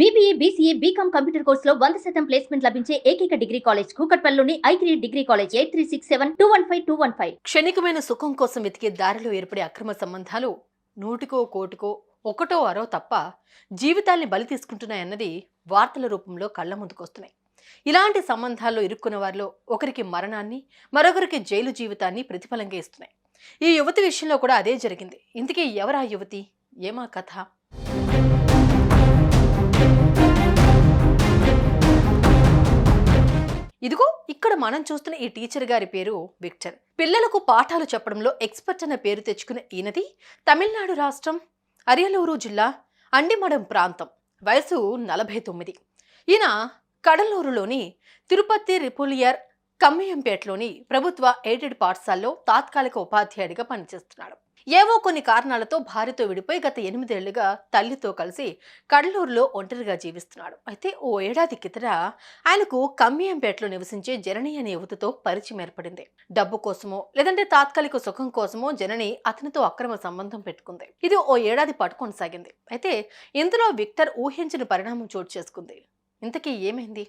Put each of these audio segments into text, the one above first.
BBA BCA BCom computer కోర్సులో వంద శాతం ప్లేస్మెంట్ లభించే ఏకైక degree college కూకట్పల్లిలోని I three degree college eight three six seven two one five two one five క్షణికమైన సుఖం కోసం వెతికే దారిలో ఏర్పడే అక్రమ సంబంధాలు నూటికో కోటికో ఒకటో అరో తప్ప జీవితాల్ని బలి తీసుకుంటున్నాయన్నది వార్తల రూపంలో కళ్ళ ముందుకొస్తున్నాయి. ఇలాంటి సంబంధాల్లో ఇరుక్కున్న వారిలో ఒకరికి మరణాన్ని మరొకరికి జైలు జీవితాన్ని ప్రతిఫలంగా ఇస్తున్నాయి. ఈ యువతి విషయంలో కూడా అదే జరిగింది. ఇంతకీ ఎవరా యువతి? ఏమా కథ? మనం చూస్తున్న ఈ టీచర్ గారి పేరు విక్టర్. పిల్లలకు పాఠాలు చెప్పడంలో ఎక్స్పర్ట్ అన్న పేరు తెచ్చుకున్న ఈయనది తమిళనాడు రాష్ట్రం అరియలూరు జిల్లా అండిమడం ప్రాంతం వయసు నలభై తొమ్మిది. ఈయన కడలూరులోని తిరుపతి రిపులియర్ కమ్మయంపేటలోని ప్రభుత్వ ఎయిడెడ్ పాఠశాలలో తాత్కాలిక ఉపాధ్యాయుడిగా పనిచేస్తున్నాడు. ఏవో కొన్ని కారణాలతో భార్యతో విడిపోయి గత ఎనిమిదేళ్ళుగా తల్లితో కలిసి కడలూరులో ఒంటరిగా జీవిస్తున్నాడు. అయితే ఓ ఏడాది కితర ఆయనకు కమ్మియంపేటలో నివసించే జనని అనే యువతతో పరిచయం ఏర్పడింది. డబ్బు కోసమో లేదంటే తాత్కాలిక సుఖం కోసమో జనని అతనితో అక్రమ సంబంధం పెట్టుకుంది. ఇది ఓ ఏడాది పాటు కొనసాగింది అయితే ఇందులో విక్టర్ ఊహించిన పరిణామం చోటు చేసుకుంది. ఇంతకీ ఏమైంది?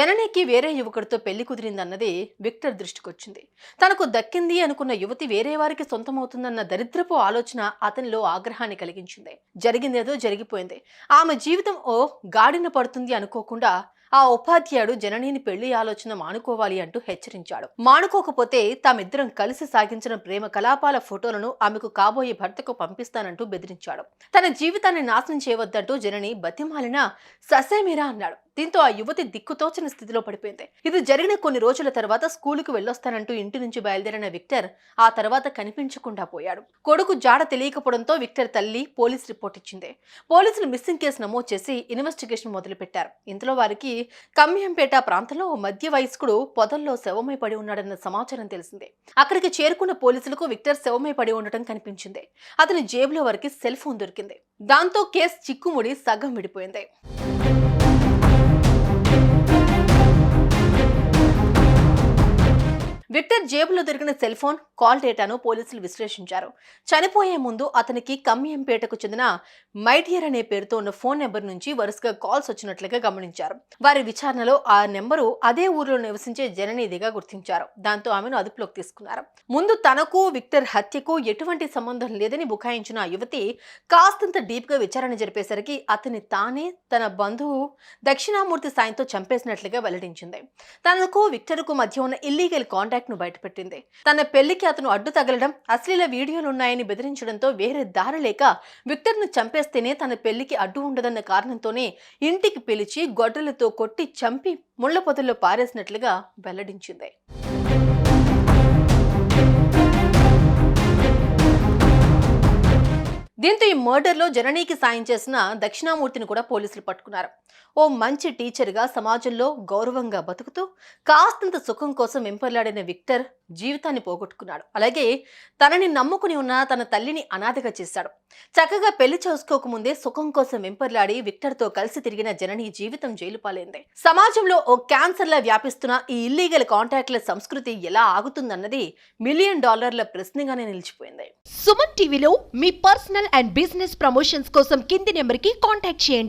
జననికి వేరే యువకుడితో పెళ్ళి కుదిరిందన్నది విక్టర్ దృష్టికొచ్చింది. తనకు దక్కింది అనుకున్న యువతి వేరే వారికి సొంతమవుతుందన్న దరిద్రపు ఆలోచన అతనిలో ఆగ్రహాన్ని కలిగించింది. జరిగిందేదో జరిగిపోయింది. ఆమె జీవితం ఓ గాడిన పడుతుంది అనుకోకుండా ఆ ఉపాధ్యాయుడు జననీని పెళ్ళి ఆలోచన మానుకోవాలి అంటూ హెచ్చరించాడు. మానుకోకపోతే తామిద్దరం కలిసి సాగించిన ప్రేమ కలాపాల ఫోటోలను ఆమెకు కాబోయే భర్తకు పంపిస్తానంటూ బెదిరించాడు. తన జీవితాన్ని నాశనం చేయవద్దంటూ జనని బతిమాలిన ససేమిరా అన్నాడు. దీంతో ఆ యువతి దిక్కుతోచని స్థితిలో పడిపోయింది. ఇది జరిగిన కొన్ని రోజుల తర్వాత స్కూలుకు వెళ్ళొస్తానంటూ ఇంటి నుంచి బయలుదేరిన విక్టర్ ఆ తర్వాత కనిపించకుండా పోయాడు. కొడుకు జాడ తెలియకపోవడంతో విక్టర్ తల్లి పోలీస్ రిపోర్ట్ ఇచ్చింది. పోలీసులు మిస్సింగ్ కేసు నమోదు చేసి ఇన్వెస్టిగేషన్ మొదలుపెట్టారు. ఇంతలో వారికి కమ్యంపేట ప్రాంతంలో ఓ మధ్య వయస్కుడు పొదల్లో శవమై పడి ఉన్నాడన్న సమాచారం తెలిసింది. అక్కడికి చేరుకున్న పోలీసులకు విక్టర్ శవమై పడి ఉండటం కనిపించింది. అతని జేబులో వారికి సెల్ ఫోన్ దొరికింది. దాంతో కేసు చిక్కుముడి సగం విడిపోయింది. విక్టర్ జేబులో దొరికిన సెల్ ఫోన్ కాల్ డేటాను పోలీసులు విశ్లేషించారు. చనిపోయే ముందు అతనికి కమ్యంపేటకు చెందిన మైటియర్ అనే పేరుతో ఉన్న ఫోన్ నెంబర్ నుంచి వరుసగా కాల్స్ వచ్చినట్లుగా గమనించారు. వారి విచారణలో ఆ నెంబరు అదే ఊరిలో నివసించే జననీదిగా గుర్తించారు. దాంతో ఆమెను అదుపులోకి తీసుకున్నారు. ముందు తనకు విక్టర్ హత్యకు ఎటువంటి సంబంధం లేదని బుకాయించిన ఆ యువతి కాస్తంత డీప్గా విచారణ జరిపేసరికి అతని తానే తన బంధువు దక్షిణామూర్తి సాయంతో చంపేసినట్లుగా వెల్లడించింది. తనకు విక్టర్కు మధ్య ఉన్న ఇల్లీగల్ కాంటాక్ట్ ను బయటపెట్టింది. తన పెళ్ళికి అతను అడ్డు తగలడం అశ్లీల వీడియోలున్నాయని బెదిరించడంతో వేరే దారి లేక విక్టర్ను చంపేస్తేనే తన పెళ్ళికి అడ్డు ఉండదన్న కారణంతోనే ఇంటికి పిలిచి గొడ్డలతో కొట్టి చంపి ముళ్ళ పొదల్లో పారేసినట్లుగా వెల్లడించింది. దీంతో ఈ మర్డర్లో జననీకి సాయం చేసిన దక్షిణామూర్తిని కూడా పోలీసులు పట్టుకున్నారు. ఓ మంచి టీచర్గా సమాజంలో గౌరవంగా బతుకుతూ కాస్తంత సుఖం కోసం వెంపర్లాడిన విక్టర్ జీవితాన్ని పోగొట్టుకున్నాడు. అలాగే తనని నమ్ముకుని ఉన్న తన తల్లిని అనాథగా చేశాడు. చక్కగా పెళ్ళి చేసుకోకముందే సుఖం కోసం వెంపర్లాడి విక్టర్తో కలిసి తిరిగిన జనని జీవితం జైలు పాలైంది. సమాజంలో ఓ క్యాన్సర్లా వ్యాపిస్తున్న ఈ ఇల్లీగల్ కాంటాక్ట్ల సంస్కృతి ఎలా ఆగుతుందన్నది మిలియన్ డాలర్ల ప్రశ్నగానే నిలిచిపోయింది. సుమన్ టీవీలో మీ పర్సనల్ అండ్ బిజినెస్ ప్రమోషన్స్ కోసం కింది నెంబర్కి కాంటాక్ట్ చేయండి.